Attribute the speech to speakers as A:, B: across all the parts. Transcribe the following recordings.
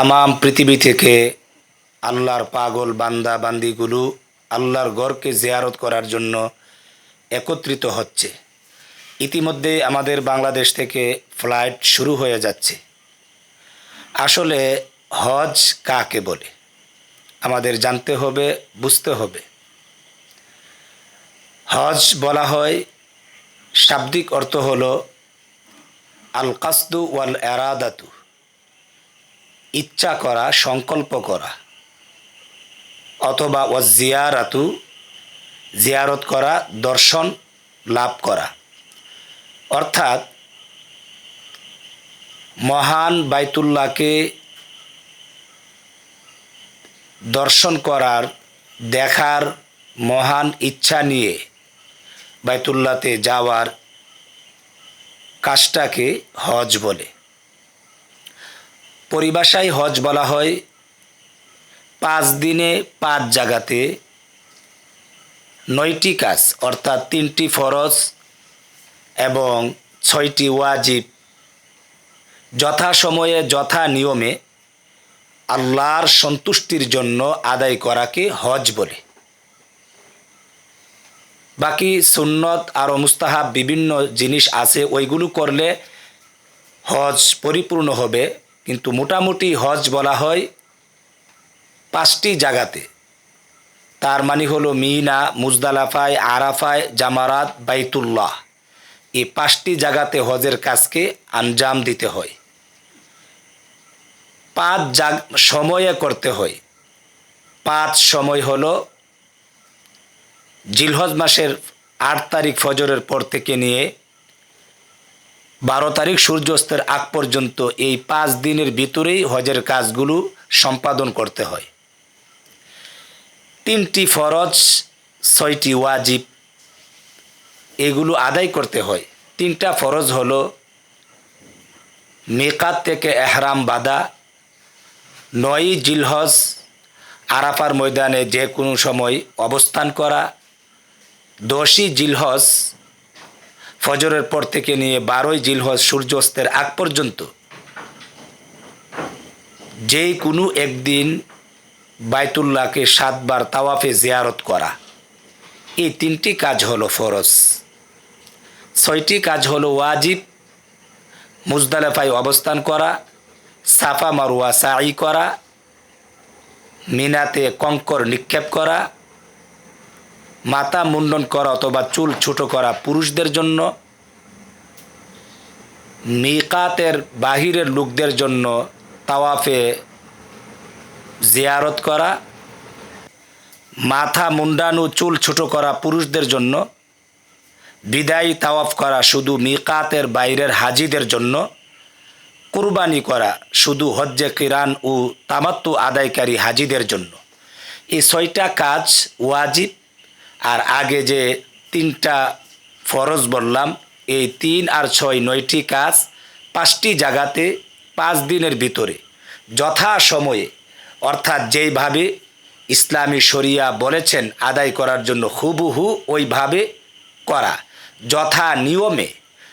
A: তামাম পৃথিবী থেকে আল্লাহর পাগল বান্দা বান্দিগুলো আল্লাহর গড়কে জিয়ারত করার জন্য একত্রিত হচ্ছে। ইতিমধ্যে আমাদের বাংলাদেশ থেকে ফ্লাইট শুরু হয়ে যাচ্ছে। আসলে হজ কাকে বলে? আমাদের জানতে হবে, বুঝতে হবে। হজ বলা হয়, শাব্দিক অর্থ হল আল কাসদু ওয়াল এরাদাতু ইচ্ছা করা, সংকল্প করা। অথবা ও জিয়ারাতু জিয়ারত করা, দর্শন লাভ করা। অর্থাৎ মহান বাইতুল্লাহকে দর্শন করার, দেখার মহান ইচ্ছা নিয়ে বাইতুল্লাতে যাওয়ার কাজটাকে হজ বলে। পরিভাষায় হজ বলা হয় পাঁচ দিনে পাঁচ জায়গাতে নয়টি কাজ, অর্থাৎ তিনটি ফরজ এবং ছয়টি ওয়াজিব। যথাসময়ে, যথা নিয়মে আল্লাহর সন্তুষ্টির জন্য আদায় করাকে হজ বলে। বাকি সুন্নত আর মুস্তাহাব বিভিন্ন জিনিস আছে, ওইগুলো করলে হজ পরিপূর্ণ হবে। কিন্তু মোটামুটি হজ বলা হয় পাঁচটি জায়গাতে। তার মানে হলো মিনা, মুজদালাফায়, আরাফায়, জামারাত, বাইতুল্লাহ। এই পাঁচটি জায়গাতে হজের কাজকে আঞ্জাম দিতে হয়। পাঁচ জাগ সময়ে করতে হয়। পাঁচ সময় হলো জিলহজ মাসের আট তারিখ ফজরের পর থেকে নিয়ে বারো তারিখ সূর্যাস্তের আগ পর্যন্ত এই পাঁচ দিনের ভিতরেই হজের কাজগুলো সম্পাদন করতে হয়। তিনটি ফরজ, ছয়টি ওয়াজিব, এগুলো আদায় করতে হয়। তিনটা ফরজ হলো মেকাত থেকে এহরাম বাদা নয়ই জিলহজ, আরাফার ময়দানে যে কোনো সময় অবস্থান করা, দশই জিলহজ ফজরের পর থেকে নিয়ে বারোই জিলহজ সূর্যাস্তের আগ পর্যন্ত যেই কোনো একদিন বাইতুল্লাহকে সাতবার তাওয়াফে জিয়ারত করা, এই তিনটি কাজ হলো ফরজ। ছয়টি কাজ হলো ওয়াজিব, মুজদালেফায় অবস্থান করা, সাফা মারুয়া সাই করা, মিনাতে কঙ্কর নিক্ষেপ করা মাথা মুন্ডন করা অথবা চুল ছোট করা পুরুষদের জন্য, মিকাতের বাহিরের লোকদের জন্য তাওয়াফে জিয়ারত করা, মাথা মুন্ডানু চুল ছোট করা পুরুষদের জন্য, বিদায়ী তাওয়াফ করা শুধু মিকাতের বাইরের হাজিদের জন্য, কুরবানি করা শুধু হজ্জে কিরান ও তামাত্তু আদায়কারী হাজিদের জন্য। এই ছয়টা কাজ ওয়াজিব আর আগে যে তিনটা ফরজ বললাম, এই তিন আর ছয় নয়টি কাজ পাঁচটি জায়গাতে পাঁচ দিনের ভিতরে, যথা সময়ে, অর্থাৎ যেইভাবে ইসলামী শরিয়া বলেছেন আদায় করার জন্য হুবহু ওইভাবে করা। যথা নিয়মে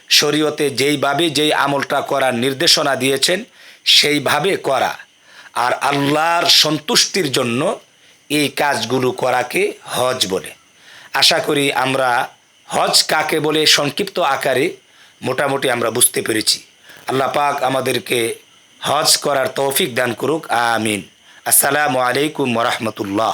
A: শরীয়তে যেইভাবে যেই আমলটা করার নির্দেশনা দিয়েছেন, সেইভাবে করা। আর আল্লাহর সন্তুষ্টির জন্য এই কাজগুলো করাকে হজ বলে। আশা করি আমরা হজ কাকে বলে সংক্ষিপ্ত আকারে মোটামুটি আমরা বুঝতে পেরেছি। আল্লাহ পাক আমাদেরকে হজ করার তৌফিক দান করুক, আমিন। আসসালামু আলাইকুম রহমতুল্লাহ।